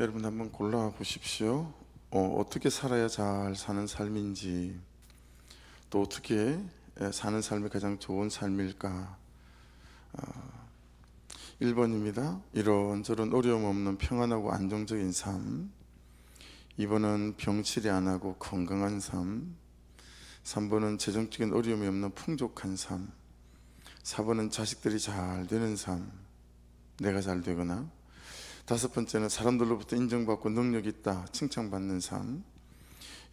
여러분 한번 골라 보십시오. 어, 어떻게 살아야 잘 사는 삶인지 또 어떻게 에, 사는 삶이 가장 좋은 삶일까? 어, 1번입니다. 이런저런 어려움 없는 평안하고 안정적인 삶. 2번은 병치레 안 하고 건강한 삶. 3번은 재정적인 어려움이 없는 풍족한 삶. 4번은 자식들이 잘 되는 삶. 내가 잘 되거나. 다섯 번째는 사람들로부터 인정받고 능력 있다 칭찬받는 삶.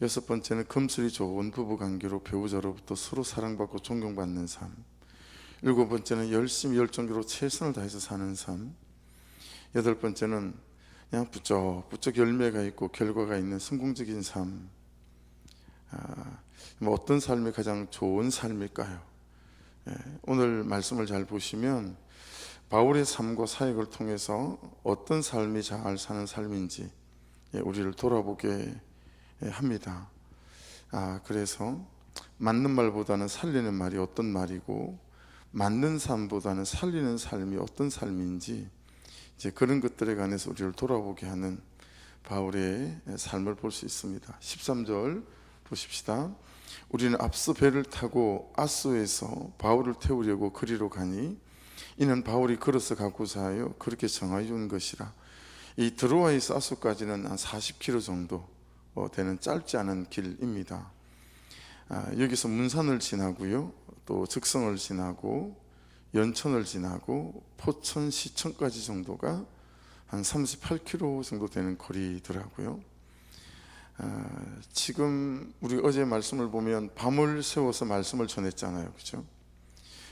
여섯 번째는 금슬이 좋은 부부 관계로 배우자로부터 서로 사랑받고 존경받는 삶. 일곱 번째는 열심히 열정적으로 최선을 다해서 사는 삶. 여덟 번째는 그냥 부쩍 부쩍 열매가 있고 결과가 있는 성공적인 삶. 아, 뭐 어떤 삶이 가장 좋은 삶일까요? 예, 오늘 말씀을 잘 보시면 바울의 삶과 사역을 통해서 어떤 삶이 잘 사는 삶인지 예, 우리를 돌아보게 예, 합니다. 아, 그래서 맞는 말보다는 살리는 말이 어떤 말이고 맞는 삶보다는 살리는 삶이 어떤 삶인지 이제 그런 것들에 관해서 우리를 돌아보게 하는 바울의 삶을 볼 수 있습니다. 13절 보십시다. 우리는 앞서 배를 타고 아소에서 바울을 태우려고 그리로 가니 이는 바울이 걸어서 가고자 하여 그렇게 정하여 준 것이라. 이 드로아에서 아소까지는 한 40km 정도 어, 되는 짧지 않은 길입니다. 아, 여기서 문산을 지나고요, 또 즉성을 지나고 연천을 지나고 포천 시청까지 정도가 한 38km 정도 되는 거리더라고요. 아, 지금 우리 어제 말씀을 보면 밤을 새워서 말씀을 전했잖아요, 그죠?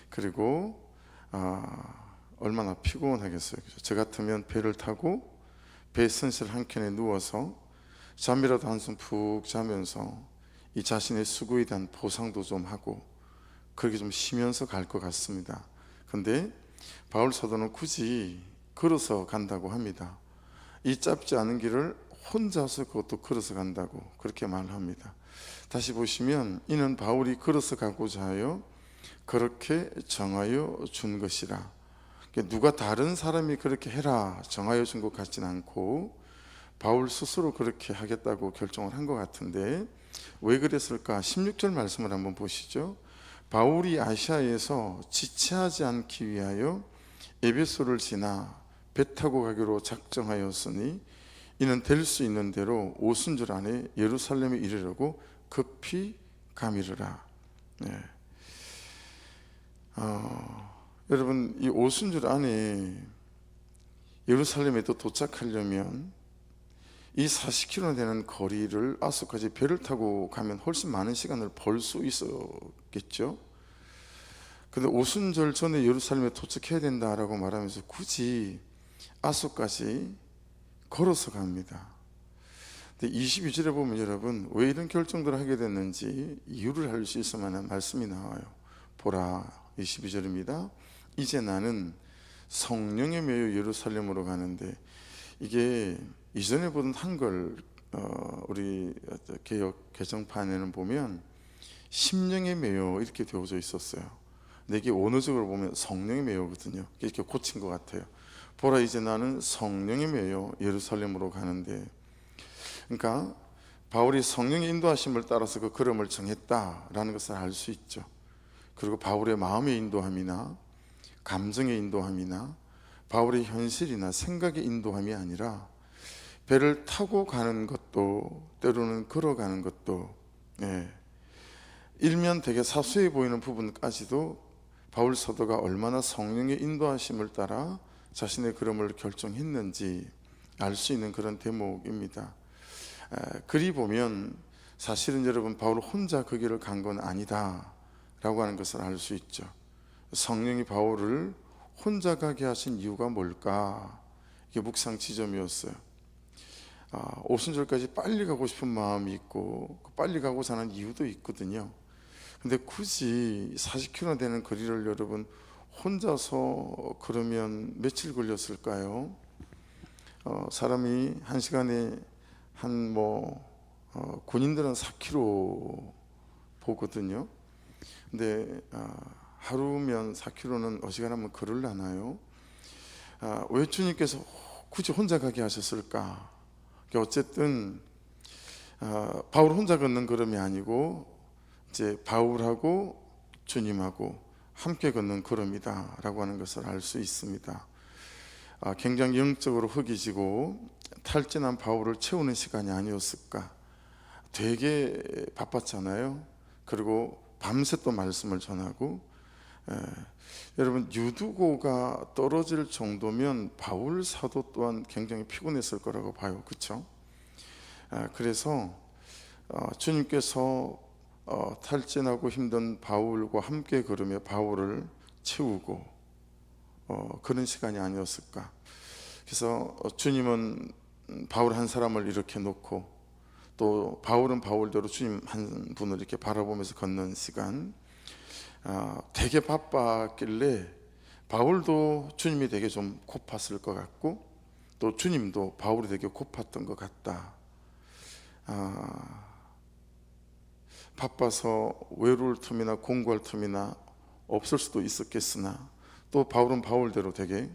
그리고 아, 얼마나 피곤하겠어요? 저 같으면 배를 타고 배 선실 한 켠에 누워서 잠이라도 한숨 푹 자면서 이 자신의 수고에 대한 보상도 좀 하고 그렇게 좀 쉬면서 갈 것 같습니다. 근데 바울 사도는 굳이 걸어서 간다고 합니다. 이 짧지 않은 길을 혼자서 그것도 걸어서 간다고 그렇게 말합니다. 다시 보시면 이는 바울이 걸어서 가고자 하여 그렇게 정하여 준 것이라. 그러니까 누가 다른 사람이 그렇게 해라 정하여 준 것 같진 않고 바울 스스로 그렇게 하겠다고 결정을 한 것 같은데 왜 그랬을까? 16절 말씀을 한번 보시죠. 바울이 아시아에서 지체하지 않기 위하여 에베소를 지나 배 타고 가기로 작정하였으니 이는 될 수 있는 대로 오순절 안에 예루살렘에 이르려고 급히 가미르라. 네. 어, 여러분 이 오순절 안에 예루살렘에 또 도착하려면 이 40km 되는 거리를 아소까지 배를 타고 가면 훨씬 많은 시간을 벌 수 있었겠죠. 근데 오순절 전에 예루살렘에 도착해야 된다라고 말하면서 굳이 아소까지 걸어서 갑니다. 근데 22절에 보면 여러분 왜 이런 결정들을 하게 됐는지 이유를 알 수 있을 만한 말씀이 나와요. 보라 22절입니다. 이제 나는 성령에 매여 예루살렘으로 가는데 이게 이전에 보던 한글 어, 우리 개혁 개정판에는 보면 심령에 매여 이렇게 되어져 있었어요. 이게 원어적으로 보면 성령에 매여거든요. 이렇게 고친 것 같아요. 보라 이제 나는 성령에 매여 예루살렘으로 가는데 그러니까 바울이 성령의 인도하심을 따라서 그 걸음을 정했다라는 것을 알 수 있죠. 그리고 바울의 마음의 인도함이나 감정의 인도함이나 바울의 현실이나 생각의 인도함이 아니라 배를 타고 가는 것도 때로는 걸어가는 것도 예. 일면 되게 사소해 보이는 부분까지도 바울 사도가 얼마나 성령의 인도하심을 따라 자신의 걸음을 결정했는지 알 수 있는 그런 대목입니다. 에, 그리 보면 사실은 여러분 바울 혼자 그 길을 간 건 아니다 라고 하는 것을 알 수 있죠. 성령이 바울을 혼자 가게 하신 이유가 뭘까? 이게 묵상 지점이었어요. 아, 오순절까지 빨리 가고 싶은 마음이 있고 그 빨리 가고자 하는 이유도 있거든요. 근데 굳이 40km 되는 거리를 여러분 혼자서 그러면 며칠 걸렸을까요? 어, 사람이 한 시간에 한뭐 어, 군인들은 4km 보거든요. 근데 아, 하루면 4km는 어지간하면 걸을라나요? 아, 왜 주님께서 굳이 혼자 가게 하셨을까? 어쨌든 아, 바울 혼자 걷는 걸음이 아니고 이제 바울하고 주님하고 함께 걷는 걸음이다라고 하는 것을 알 수 있습니다. 아, 굉장히 영적으로 흑이지고 탈진한 바울을 채우는 시간이 아니었을까. 되게 바빴잖아요. 그리고 밤새 또 말씀을 전하고 에, 여러분 유두고가 떨어질 정도면 바울 사도 또한 굉장히 피곤했을 거라고 봐요. 그렇죠? 그래서 어, 주님께서 어, 탈진하고 힘든 바울과 함께 걸으며 바울을 채우고 어, 그런 시간이 아니었을까. 그래서 어, 주님은 바울 한 사람을 이렇게 놓고 또 바울은 바울대로 주님 한 분을 이렇게 바라보면서 걷는 시간 아, 되게 바빴길래 바울도 주님이 되게 좀 고팠을 것 같고 또 주님도 바울이 되게 고팠던 것 같다. 아, 바빠서 외로울 틈이나 공부할 틈이나 없을 수도 있었겠으나 또 바울은 바울대로 되게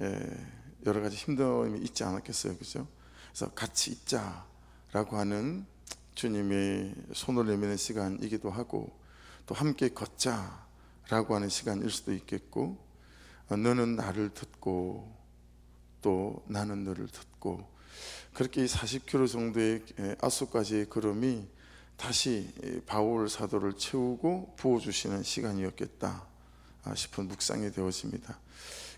예, 여러 가지 힘듦이 있지 않았겠어요, 그죠? 그래서 같이 있자 라고 하는 주님의 손을 내미는 시간이기도 하고 또 함께 걷자 라고 하는 시간일 수도 있겠고 어, 너는 나를 듣고 또 나는 너를 듣고 그렇게 40km 정도의 예, 아수까지의 걸음이 다시 바울 사도를 채우고 부어주시는 시간이었겠다 싶은 묵상이 되어집니다.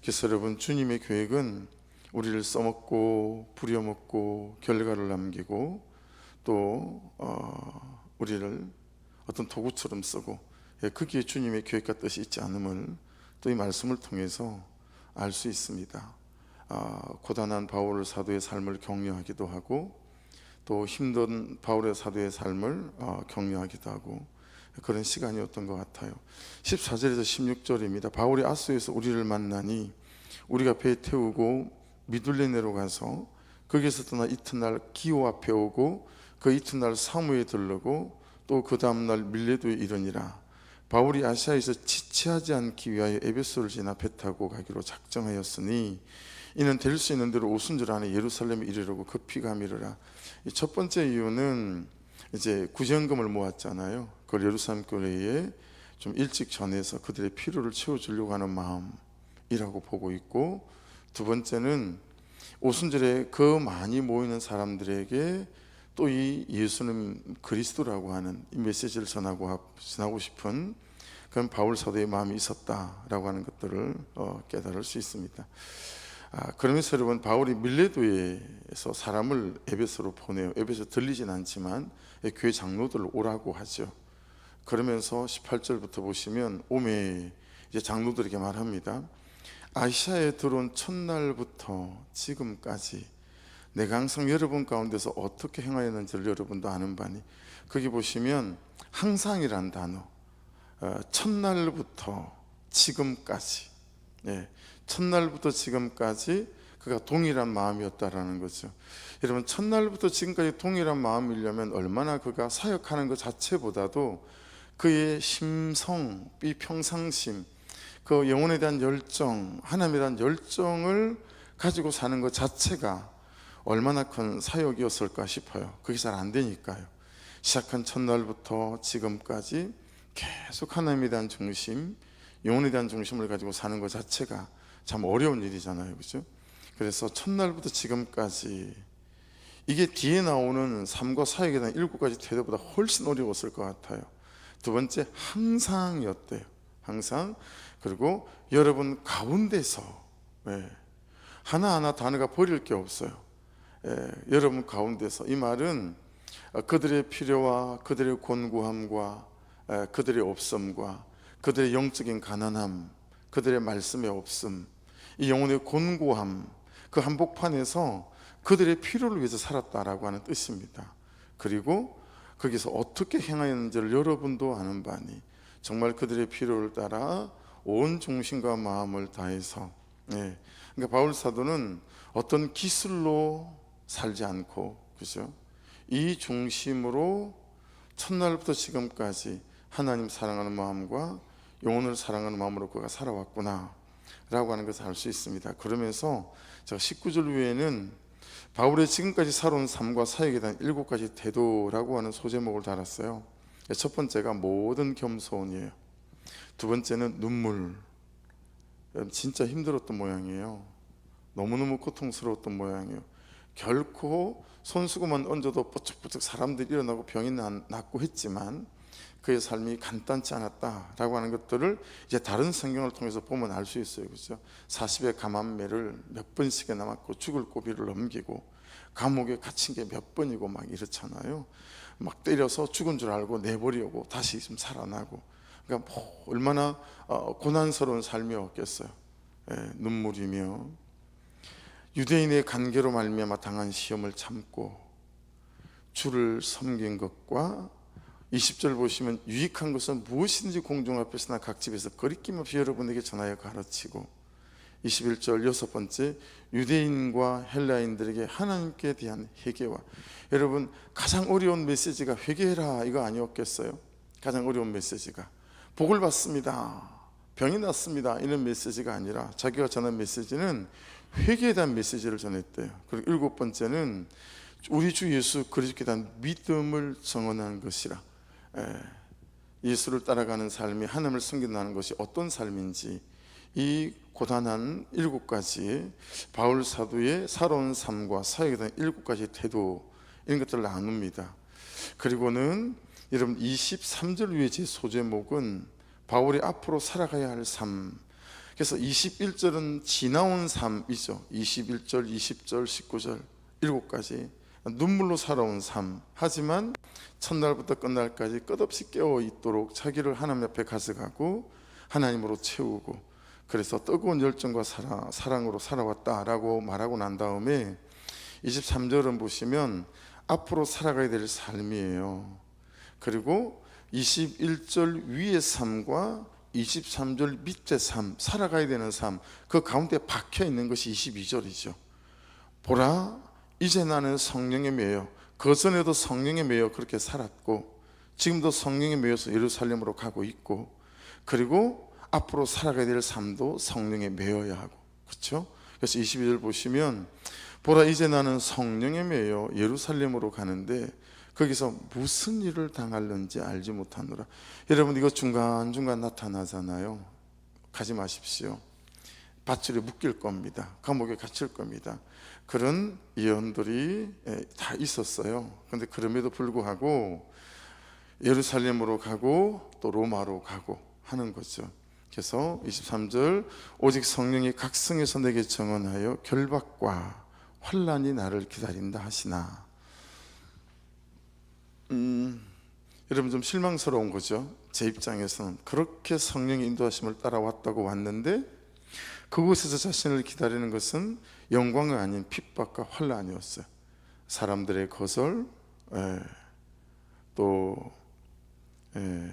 그래서 여러분 주님의 계획은 우리를 써먹고 부려먹고 결과를 남기고 또 어, 우리를 어떤 도구처럼 쓰고 예, 거기에 주님의 계획과 뜻이 있지 않음을 또 이 말씀을 통해서 알 수 있습니다. 아, 고단한 바울 사도의 삶을 격려하기도 하고 또 힘든 바울의 사도의 삶을 어, 격려하기도 하고 그런 시간이었던 것 같아요. 14절에서 16절입니다. 바울이 아스에서 우리를 만나니 우리가 배 태우고 미둘레네로 가서 거기서 떠나 이튿날 기호 앞에 오고 그 이튿날 사무에 들르고 또 그 다음날 밀레도에 이르니라 바울이 아시아에서 지체하지 않기 위하여 에베소를 지나 배 타고 가기로 작정하였으니 이는 될 수 있는 대로 오순절 안에 예루살렘에 이르려고 급히 가미르라 이첫 번째 이유는 이제 구제금을 모았잖아요. 그걸 예루살렘 교회에 좀 일찍 전해서 그들의 필요를 채워주려고 하는 마음이라고 보고 있고 두 번째는 오순절에 그 많이 모이는 사람들에게 또 이 예수는 그리스도라고 하는 이 메시지를 전하고 하- 전하고 싶은 그런 바울 사도의 마음이 있었다라고 하는 것들을 어, 깨달을 수 있습니다. 아, 그러면서 여러분 바울이 밀레도에서 사람을 에베소로 보내요. 에베소 들리진 않지만 교회 장로들 오라고 하죠. 그러면서 18절부터 보시면 오메 이제 장로들에게 말합니다. 아시아에 들어온 첫날부터 지금까지 내가 항상 여러분 가운데서 어떻게 행하였는지를 여러분도 아는 바니 거기 보시면 항상이란 단어 어, 첫날부터 지금까지 예, 첫날부터 지금까지 그가 동일한 마음이었다라는 거죠. 여러분 첫날부터 지금까지 동일한 마음이려면 얼마나 그가 사역하는 것 자체보다도 그의 심성, 이 평상심, 그 영혼에 대한 열정, 하나님에 대한 열정을 가지고 사는 것 자체가 얼마나 큰 사역이었을까 싶어요. 그게 잘 안 되니까요. 시작한 첫날부터 지금까지 계속 하나님에 대한 중심, 영혼에 대한 중심을 가지고 사는 것 자체가 참 어려운 일이잖아요. 그죠? 그래서 첫날부터 지금까지 이게 뒤에 나오는 삶과 사역에 대한 일곱 가지 태도보다 훨씬 어려웠을 것 같아요. 두 번째 항상이었대요. 항상 그리고 여러분 가운데서 예, 하나하나 단어가 버릴 게 없어요. 예, 여러분 가운데서 이 말은 어, 그들의 필요와 그들의 곤고함과 에, 그들의 없음과 그들의 영적인 가난함, 그들의 말씀의 없음, 이 영혼의 곤고함, 그 한복판에서 그들의 필요를 위해서 살았다라고 하는 뜻입니다. 그리고 거기서 어떻게 행하였는지를 여러분도 아는 바니 정말 그들의 필요를 따라 온 중심과 마음을 다해서 예. 그러니까 바울 사도는 어떤 기술로 살지 않고 그죠? 이 중심으로 첫날부터 지금까지 하나님 사랑하는 마음과 영혼을 사랑하는 마음으로 그가 살아왔구나 라고 하는 것을 알 수 있습니다. 그러면서 제가 19절 위에는 바울의 지금까지 살아온 삶과 사역에 대한 일곱 가지 태도라고 하는 소제목을 달았어요. 첫 번째가 모든 겸손이에요. 두 번째는 눈물. 진짜 힘들었던 모양이에요. 너무너무 고통스러웠던 모양이에요. 결코 손수건만 얹어도 뽀쩍뽀쩍 사람들이 일어나고 병이 난- 낫고 했지만 그의 삶이 간단치 않았다라고 하는 것들을 이제 다른 성경을 통해서 보면 알 수 있어요. 그렇죠? 40의 감암매를 몇 번씩이나 맞고 죽을 고비를 넘기고 감옥에 갇힌 게 몇 번이고 막 이렇잖아요. 막 때려서 죽은 줄 알고 내버리고 다시 좀 살아나고 그러니까 뭐 얼마나 어, 고난스러운 삶이었겠어요. 예, 눈물이며 유대인의 관계로 말미암아 당한 시험을 참고 주를 섬긴 것과 20절 보시면 유익한 것은 무엇인지 공중 앞에서나 각 집에서 거리낌 없이 여러분에게 전하여 가르치고 21절 여섯 번째 유대인과 헬라인들에게 하나님께 대한 회개와 여러분 가장 어려운 메시지가 회개해라 이거 아니었겠어요? 가장 어려운 메시지가 복을 받습니다. 병이 났습니다. 이런 메시지가 아니라 자기가 전한 메시지는 회개에 대한 메시지를 전했대요. 그리고 일곱 번째는 우리 주 예수 그리스도에 대한 믿음을 정언하는 것이라. 예, 예수를 따라가는 삶이 하나님을 섬긴다는 것이 어떤 삶인지 이 고단한 일곱 가지 바울 사도의 살아온 삶과 사역에 대한 일곱 가지 태도 이런 것들을 나눕니다. 그리고는 여러분 23절 위에 제 소제목은 바울이 앞으로 살아가야 할 삶. 그래서 21절은 지나온 삶이죠. 21절, 20절, 19절 일곱 가지 눈물로 살아온 삶. 하지만 첫날부터 끝날까지 끝없이 깨어 있도록 자기를 하나님 앞에 가져가고 하나님으로 채우고 그래서 뜨거운 열정과 사랑, 사랑으로 살아왔다라고 말하고 난 다음에 23절은 보시면 앞으로 살아가야 될 삶이에요. 그리고 21절 위의 삶과 23절 밑의 삶, 살아가야 되는 삶, 그 가운데 박혀 있는 것이 22절이죠. 보라, 이제 나는 성령에 매여, 그 전에도 성령에 매여 그렇게 살았고, 지금도 성령에 매여서 예루살렘으로 가고 있고, 그리고 앞으로 살아가야 될 삶도 성령에 매여야 하고, 그렇죠? 그래서 22절 보시면, 보라, 이제 나는 성령에 매여 예루살렘으로 가는데, 거기서 무슨 일을 당할는지 알지 못하노라. 여러분 이거 중간 중간 나타나잖아요. 가지 마십시오. 밧줄에 묶일 겁니다. 감옥에 갇힐 겁니다. 그런 예언들이 예, 다 있었어요. 그런데 그럼에도 불구하고 예루살렘으로 가고 또 로마로 가고 하는 거죠. 그래서 23절 오직 성령이 각 성에서 내게 정언하여 결박과 환란이 나를 기다린다 하시나 음, 여러분 좀 실망스러운 거죠. 제 입장에서는 그렇게 성령의 인도하심을 따라왔다고 왔는데 그곳에서 자신을 기다리는 것은 영광이 아닌 핍박과 환란이었어요. 사람들의 거절, 예, 또 예,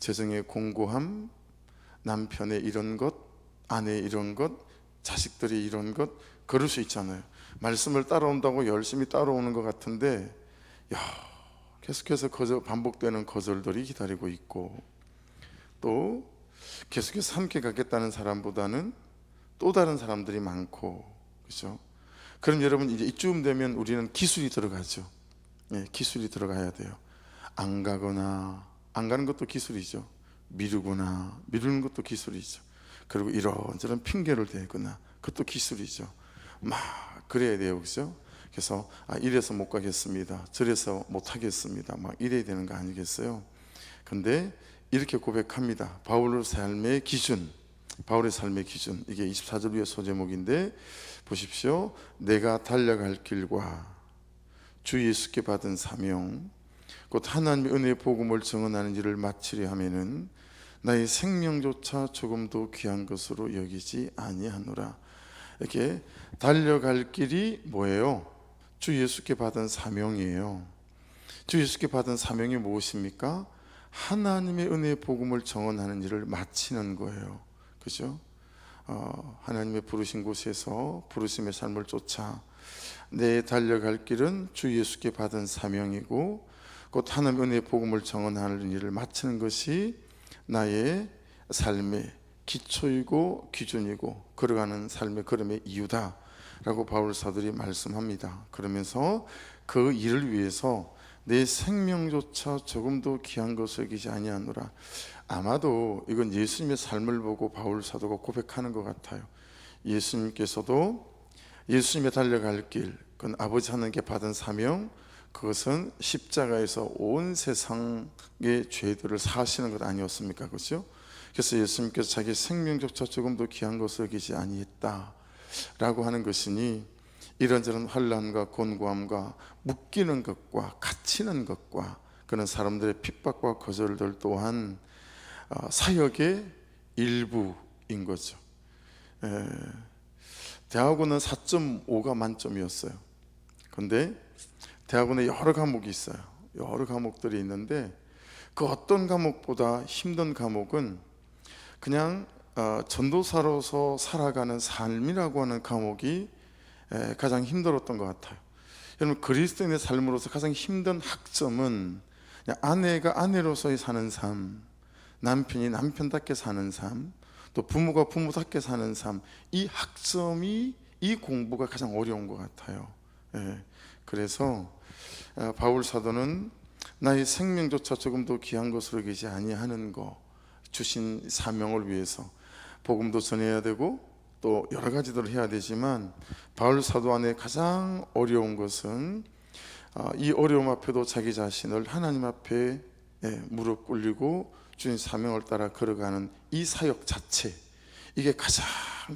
재정의 공고함, 남편의 이런 것, 아내 이런 것, 자식들이 이런 것 그럴 수 있잖아요. 말씀을 따라온다고 열심히 따라오는 것 같은데, 야 계속해서 거절, 반복되는 거절들이 기다리고 있고 또 계속해서 함께 가겠다는 사람보다는 또 다른 사람들이 많고 그렇죠? 그럼 여러분 이제 이쯤 되면 우리는 기술이 들어가죠. 예, 기술이 들어가야 돼요. 안 가거나 안 가는 것도 기술이죠. 미루거나 미루는 것도 기술이죠. 그리고 이런저런 핑계를 대거나 그것도 기술이죠. 막 그래야 돼요, 그죠? 그래서 아, 이래서 못 가겠습니다. 저래서 못 하겠습니다. 막 이래야 되는 거 아니겠어요? 근데 이렇게 고백합니다. 바울의 삶의 기준, 바울의 삶의 기준. 이게 24절 위의 소제목인데 보십시오. 내가 달려갈 길과 주 예수께 받은 사명, 곧 하나님의 은혜의 복음을 증언하는 일을 마치려 하면은 나의 생명조차 조금도 귀한 것으로 여기지 아니하노라. 이렇게 달려갈 길이 뭐예요? 주 예수께 받은 사명이에요. 주 예수께 받은 사명이 무엇입니까? 하나님의 은혜의 복음을 정언하는 일을 마치는 거예요. 그죠? 어, 하나님의 부르신 곳에서 부르심의 삶을 쫓아 내 달려갈 길은 주 예수께 받은 사명이고 곧 하나님의 은혜의 복음을 정언하는 일을 마치는 것이 나의 삶의 기초이고 기준이고 걸어가는 삶의 걸음의 이유다. 라고 바울 사들이 말씀합니다. 그러면서 그 일을 위해서 내 생명조차 조금도 귀한 것을 여기지 아니하노라. 아마도 이건 예수님의 삶을 보고 바울 사도가 고백하는 것 같아요. 예수님께서도 예수님의 달려갈 길, 그건 아버지 하나님께 받은 사명, 그것은 십자가에서 온 세상의 죄들을 사하시는 것 아니었습니까? 그렇죠? 그래서 예수님께서 자기 생명조차 조금도 귀한 것을 여기지 아니했다라고 하는 것이니 이런저런 환란과 곤고함과 묶이는 것과 갇히는 것과 그런 사람들의 핍박과 거절들 또한 어, 사역의 일부인 거죠. 에, 대학원은 4.5가 만점이었어요. 근데 대학원에 여러 과목이 있어요. 여러 과목들이 있는데 그 어떤 과목보다 힘든 과목은 그냥 어, 전도사로서 살아가는 삶이라고 하는 과목이 에, 가장 힘들었던 것 같아요. 여러분 그리스도인의 삶으로서 가장 힘든 학점은 아내가 아내로서의 사는 삶, 남편이 남편답게 사는 삶, 또 부모가 부모답게 사는 삶, 이 학점이 이 공부가 가장 어려운 것 같아요. 예, 그래서 어, 바울 사도는 나의 생명조차 조금도 귀한 것으로 여기지 아니하는 거 주신 사명을 위해서 복음도 전해야 되고 또 여러 가지들을 해야 되지만 바울 사도 안에 가장 어려운 것은 어, 이 어려움 앞에도 자기 자신을 하나님 앞에 예, 무릎 꿇리고 주인 사명을 따라 걸어가는 이 사역 자체 이게 가장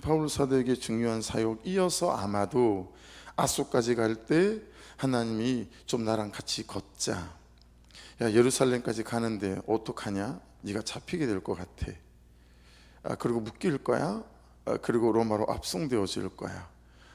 바울 사도에게 중요한 사역 이어서 아마도 아소까지 갈 때 하나님이 좀 나랑 같이 걷자. 야 예루살렘까지 가는데 어떡하냐? 네가 잡히게 될 것 같아. 아, 그리고 묶일 거야? 아, 그리고 로마로 압송되어질 거야.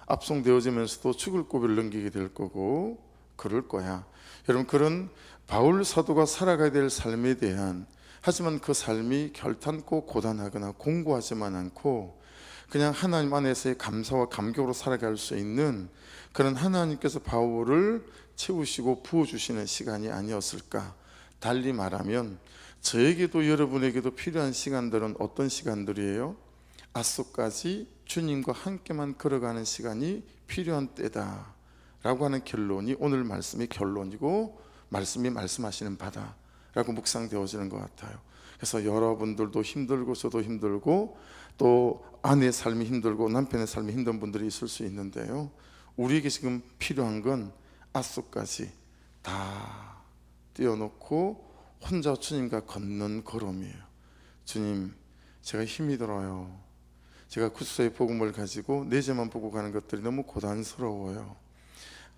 압송되어지면서도 죽을 고비를 넘기게 될 거고 그럴 거야. 여러분 그런 바울 사도가 살아가야 될 삶에 대한 하지만 그 삶이 결탄코 고단하거나 공고하지만 않고 그냥 하나님 안에서의 감사와 감격으로 살아갈 수 있는 그런 하나님께서 바울을 채우시고 부어주시는 시간이 아니었을까 달리 말하면 저에게도 여러분에게도 필요한 시간들은 어떤 시간들이에요? 아소까지 주님과 함께만 걸어가는 시간이 필요한 때다 라고 하는 결론이 오늘 말씀의 결론이고 말씀이 말씀하시는 바다 라고 묵상되어지는 것 같아요. 그래서 여러분들도 힘들고 저도 힘들고 또 아내의 삶이 힘들고 남편의 삶이 힘든 분들이 있을 수 있는데요. 우리에게 지금 필요한 건 아수까지 다 띄워놓고 혼자 주님과 걷는 걸음이에요. 주님, 제가 힘이 들어요. 제가 구수의 복음을 가지고 내 죄만 보고 가는 것들이 너무 고단스러워요.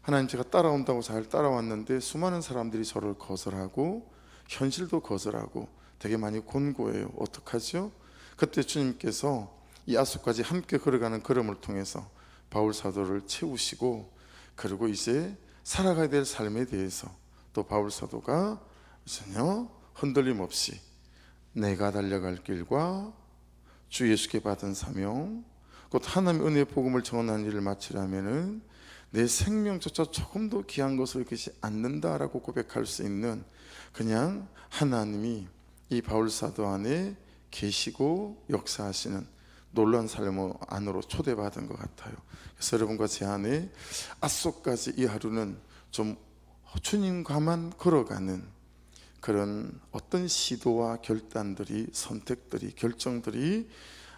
하나님 제가 따라온다고 잘 따라왔는데 수많은 사람들이 저를 거절하고 현실도 거절하고 되게 많이 곤고해요. 어떡하죠? 그때 주님께서 이 아수까지 함께 걸어가는 걸음을 통해서 바울 사도를 채우시고 그리고 이제 살아가야 될 삶에 대해서 또 바울 사도가 전혀 흔들림 없이 내가 달려갈 길과 주 예수께 받은 사명 곧 하나님의 은혜의 복음을 전하는 일을 마치려면은 내 생명조차 조금도 귀한 것을 여기지 않는다라고 고백할 수 있는 그냥 하나님이 이 바울 사도 안에 계시고 역사하시는 놀란 삶 안으로 초대받은 것 같아요. 그래서 여러분과 제 안에 아소까지 이 하루는 좀 주님과만 걸어가는 그런 어떤 시도와 결단들이 선택들이 결정들이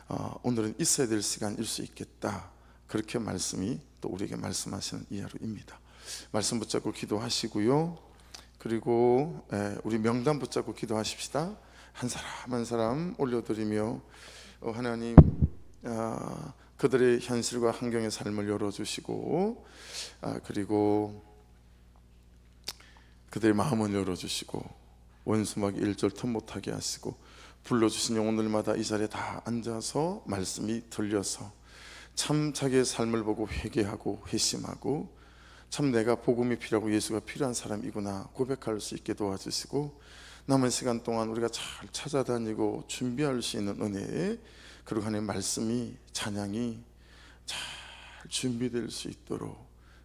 어, 오늘은 있어야 될 시간일 수 있겠다. 그렇게 말씀이 또 우리에게 말씀하시는 이 하루입니다. 말씀 붙잡고 기도하시고요. 그리고 에, 우리 명단 붙잡고 기도하십시다. 한 사람 한 사람 올려드리며 어, 하나님 아, 그들의 현실과 환경의 삶을 열어주시고 아, 그리고 그들의 마음을 열어주시고 원수막이 일절 틈 못하게 하시고 불러주신 영혼들마다 이 자리에 다 앉아서 말씀이 들려서 참 자기의 삶을 보고 회개하고 회심하고 참 내가 복음이 필요하고 예수가 필요한 사람이구나 고백할 수 있게 도와주시고 남은 시간 동안 우리가 잘 찾아다니고 준비할 수 있는 은혜 그리고 하나님 말씀이 찬양이 잘 준비될 수 있도록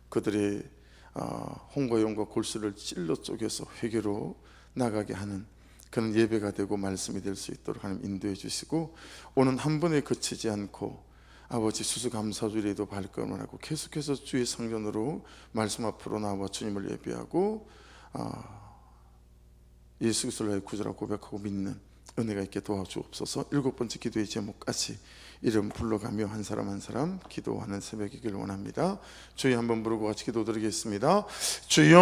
그들의 어, 홍과용과 골수를 찔러 쪼개서 회개로 나가게 하는 그런 예배가 되고 말씀이 될 수 있도록 하나님 인도해 주시고 오는 한 번에 그치지 않고 아버지 수수감사주일에도 발걸음을 하고 계속해서 주의 성전으로 말씀 앞으로 나와 주님을 예배하고 아, 예수 그리스도의 구주라 고백하고 믿는 은혜가 있게 도와주옵소서. 일곱 번째 기도의 제목까지 이름 불러가며 한 사람 한 사람 기도하는 새벽이길 원합니다. 주여 한번 부르고 같이 기도드리겠습니다. 주여